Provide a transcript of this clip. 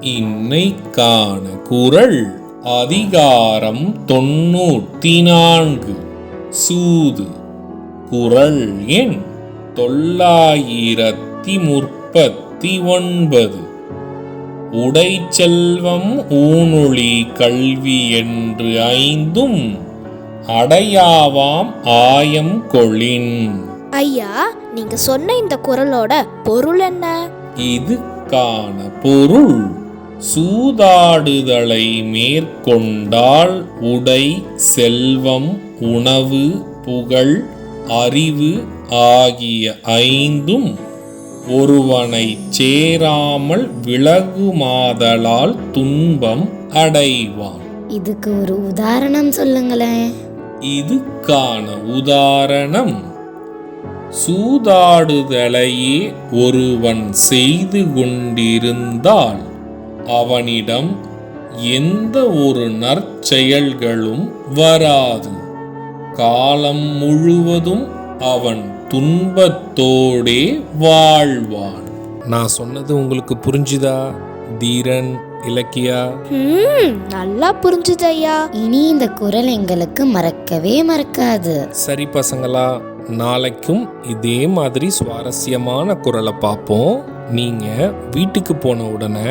இன்னைக்கான குரல் அதிகாரம் தொண்ணூத்தி நான்கு சூது. குரல் எண் தொள்ளாயிரத்தி முப்பத்தி ஒன்பது உடை செல்வம் ஊனொளி கல்வி என்று ஐந்தும் அடையாவாம் ஆயம் கொளின். ஐயா நீங்க சொன்ன இந்த குரலோட பொருள் என்ன? இதுக்கான பொருள் சூதாடுதலை மேற்கொண்டால் உடை செல்வம் உணவு புகழ் அறிவு ஆகிய ஐந்தும் ஒருவனை சேராமல் விலகுமாதலால் துன்பம் அடைவான். இதுக்கு ஒரு உதாரணம் சொல்லுங்களேன். இதுக்கான உதாரணம் சூதாடுதலையே ஒருவன் செய்து கொண்டிருந்தால் அவனிடம் எந்த ஒரு நற்செயல்களும் வராது. காலம் முழுவதும் அவன் துன்பத்தோடே வாழ்வான். நான் சொன்னது உங்களுக்கு புரிஞ்சுதா தீரன் இலக்கியா? ம் நல்லா புரிஞ்சுது ஐயா இனி இந்த குரல் எங்களுக்கு மறக்கவே மறக்காது. சரி பசங்களா நாளைக்கும் இதே மாதிரி சுவாரஸ்யமான குரலை பார்ப்போம். நீங்க வீட்டுக்கு போன உடனே